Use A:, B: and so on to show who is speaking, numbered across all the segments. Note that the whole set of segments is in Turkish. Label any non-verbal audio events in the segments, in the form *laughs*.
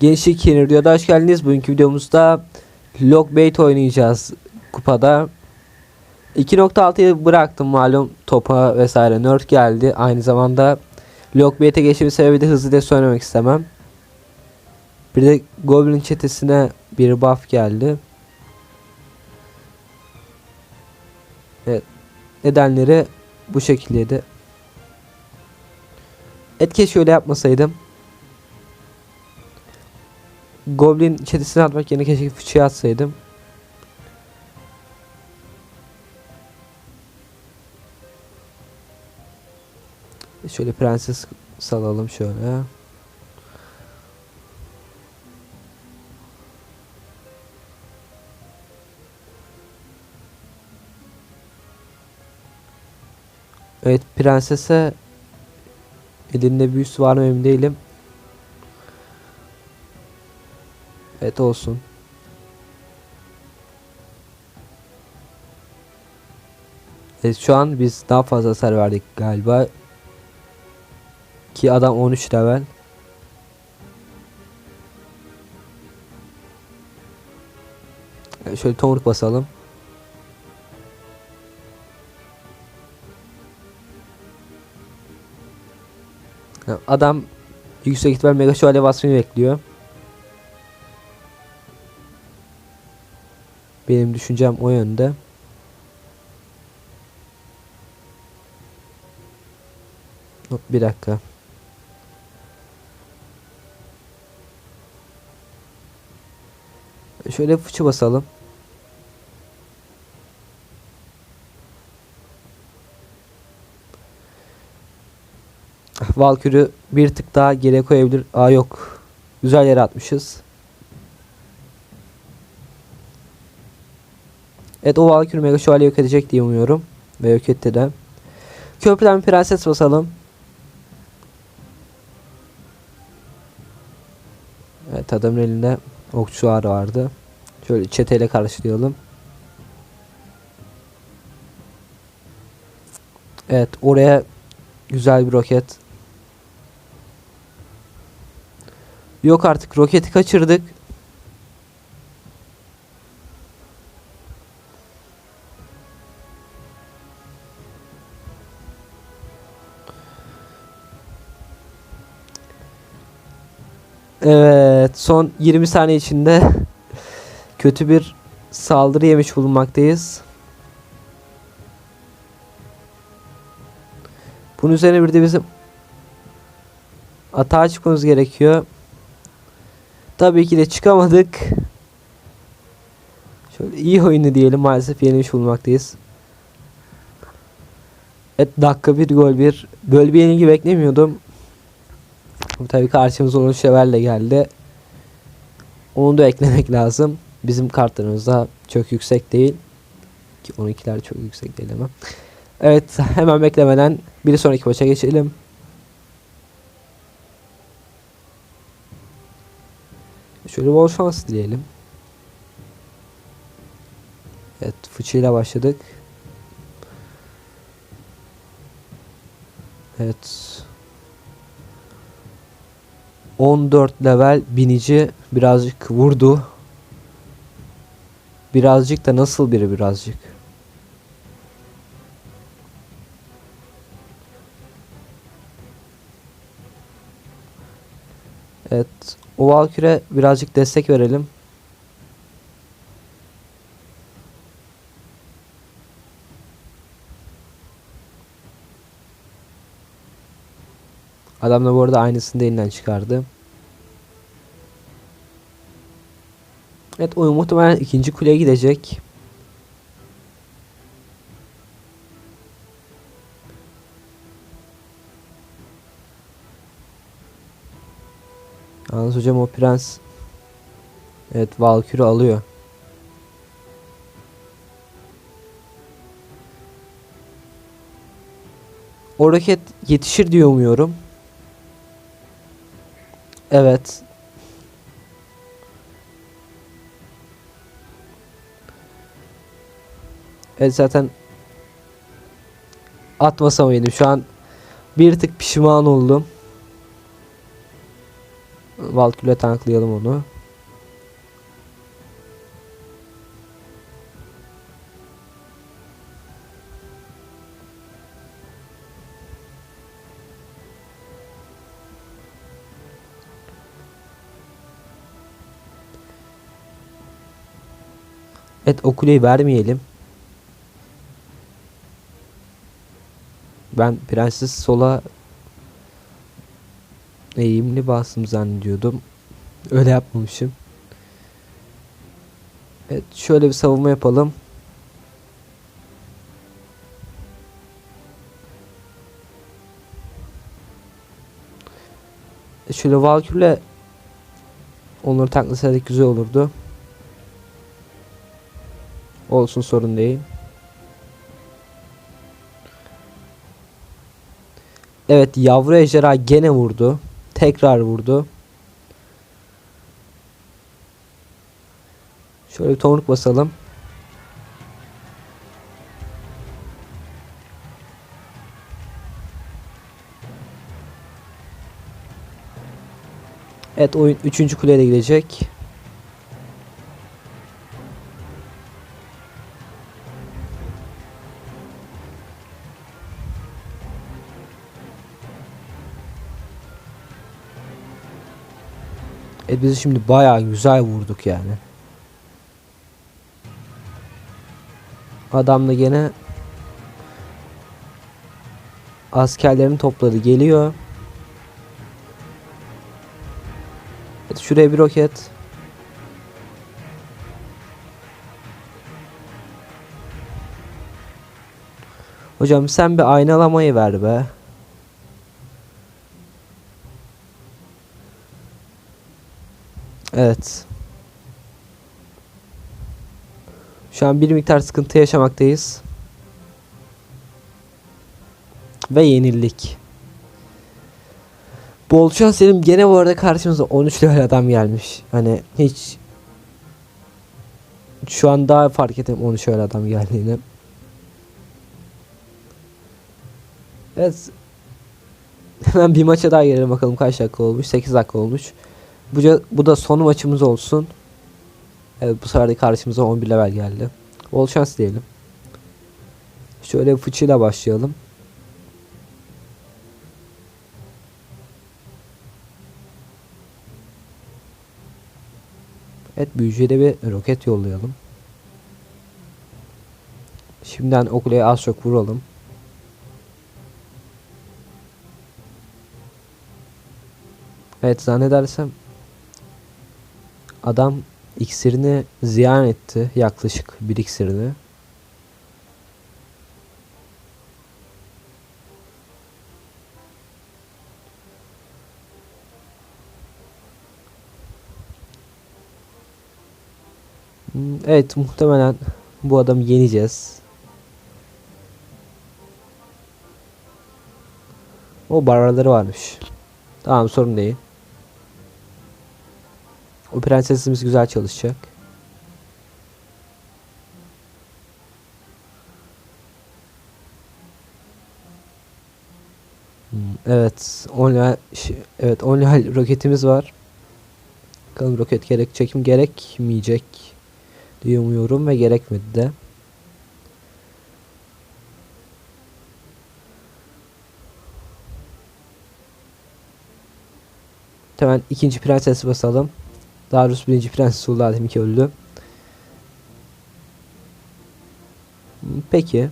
A: Gençlik Yenir diyor. Hoş geldiniz. Bugünkü videomuzda Lockbait oynayacağız kupada. 2.6'yı bıraktım malum topa vesaire nerd geldi. Aynı zamanda Lockbait'e geçmemin sebebi de hızlı da söylemek istemem. Bir de Goblin çetesine bir buff geldi. Evet. Nedenleri bu şekildeydi. Etke şöyle yapmasaydım. Goblin çetesine atmak yerine keşke fıçıya atsaydım. Şöyle prenses salalım şöyle. Evet prensese elinde büyüsü var mı emin değilim. Evet olsun. Evet şu an biz daha fazla hasar verdik galiba. Ki adam 13 level. Şöyle tomruk basalım. Adam yüksek ihtimal mega şövalye basmayı bekliyor. Benim düşüncem o yönde. Hop bir dakika. Şöyle fıçı basalım. Valkür'ü bir tık daha geriye koyabilir. Aa yok. Güzel yere atmışız. Evet o Valkür Mega Şövalye yok edecek diye umuyorum. Ve yok etti de. Köprüden bir prenses basalım. Evet adamın elinde okçu ağrı vardı. Şöyle çeteyle karşılayalım. Evet oraya güzel bir roket. Yok artık roketi kaçırdık. Son 20 saniye içinde kötü bir saldırı yemiş bulunmaktayız. Bunun üzerine bir de bizim atağa çıkmamız gerekiyor. Tabii ki de çıkamadık. Şöyle iyi oyunu diyelim maalesef yenilmiş bulunmaktayız. Evet dakika bir gol bir. Böyle bir yenilgi beklemiyordum. Tabii karşımıza olan Şever'le geldi. Onu da eklemek lazım. Bizim kartlarımız da çok yüksek değil. Ki 12'ler çok yüksek değil ama. Evet hemen beklemeden bir sonraki maça geçelim. Şöyle bol şans dileyelim. Evet fıçıyla başladık. Evet 14 level binici birazcık vurdu. Birazcık da nasıl biri birazcık. Evet. O Valkyrie birazcık destek verelim. Adam da bu arada aynısını da elinden çıkardı. Evet oyun muhtemelen ikinci kuleye gidecek. Yalnız hocam o prens Evet Valkür'ü alıyor. O roket yetişir diye umuyorum. Evet. Evet zaten atmasam mıydım şu an bir tık pişman oldum. Valkyrie tanklayalım onu. Evet o kuleyi vermeyelim. Ben prenses sola eğimli bastım zannediyordum. Öyle yapmamışım. Evet şöyle bir savunma yapalım. Şöyle Valkyrie'le onları taklasaydık güzel olurdu. Olsun sorun değil. Evet yavru ejderha gene vurdu. Tekrar vurdu. Şöyle bir tomruk basalım. Evet oyun 3. kuleye de gidecek. Evet biz şimdi bayağı güzel vurduk yani. Adam da gene askerlerini topladı geliyor. Evet, şuraya bir roket. Hocam sen bir aynalamayı ver be. Evet. Şu an bir miktar sıkıntı yaşamaktayız. Ve yenildik. Bolçan Selim gene bu arada karşımıza 13 level adam gelmiş. Hani hiç şu an daha fark ettim 13 level adam geldiğini. Evet. *laughs* Hemen bir maça daha gelelim bakalım kaç dakika olmuş. 8 dakika olmuş. Bu, bu da son maçımız olsun. Evet bu sefer de karşımıza 11 level geldi. Bol şans diyelim. Şöyle fıçıyla başlayalım. Evet büyücüye de bir roket yollayalım. Şimdiden o kuleye az çok vuralım. Evet zannedersem adam iksirini ziyan etti yaklaşık bir iksirini. Evet muhtemelen bu adamı yeneceğiz. O barbarları varmış. Tamam sorun değil. O prensesimiz güzel çalışacak. Hmm, Evet, only evet only roketimiz var. Bakalım roket gerek çekim gerekmeyecek diye umuyorum ve gerekmedi de. Hemen ikinci prensesi basalım. Darius birinci prenses oldu Adem ki öldü. Peki.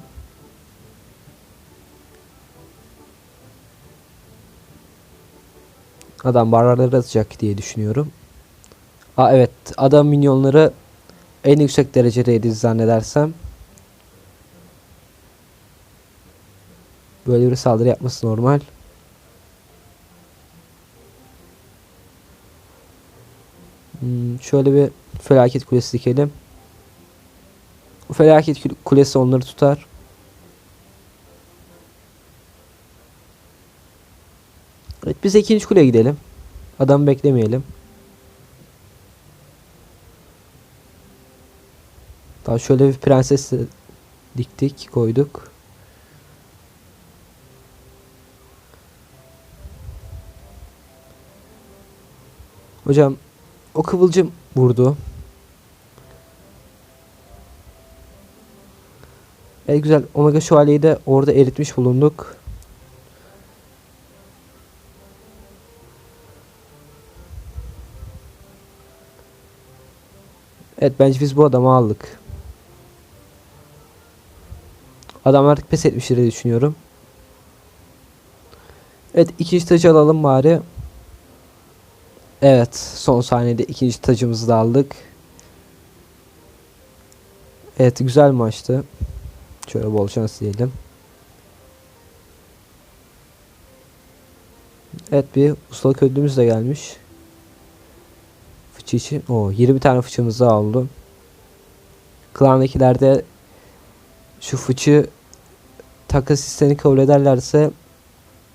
A: Adam barbarları atacak diye düşünüyorum. Aa evet adam minyonları en yüksek derecedeydi zannedersem. Böyle bir saldırı yapması normal. Şöyle bir felaket kulesi dikelim. Bu felaket kul- kulesi onları tutar. Evet biz ikinci kuleye gidelim. Adamı beklemeyelim. Daha şöyle bir prenses diktik, koyduk. Hocam o kıvılcım vurdu. Evet güzel. Omega şövalyeyi de orada eritmiş bulunduk. Evet bence biz bu adamı aldık. Adam artık pes etmiştir diye düşünüyorum. Evet ikinci tacı alalım bari. Evet son saniyede ikinci tacımızı da aldık. Evet güzel maçtı. Şöyle bol şans diyelim. Evet bir ustalık ödülümüz de gelmiş. Fıçı için. O 20 tane fıçımız daha oldu. Klandakilerde şu fıçı takas sistemini kabul ederlerse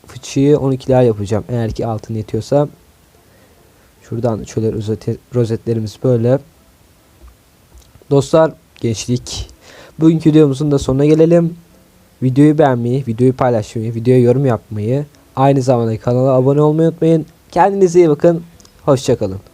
A: fıçıyı 12'ler yapacağım. Eğer ki altın yetiyorsa. Şuradan şöyle rozet- rozetlerimiz böyle. Dostlar gençlik. Bugünkü videomuzun da sonuna gelelim. Videoyu beğenmeyi, videoyu paylaşmayı, videoya yorum yapmayı, aynı zamanda kanala abone olmayı unutmayın. Kendinize iyi bakın. Hoşçakalın.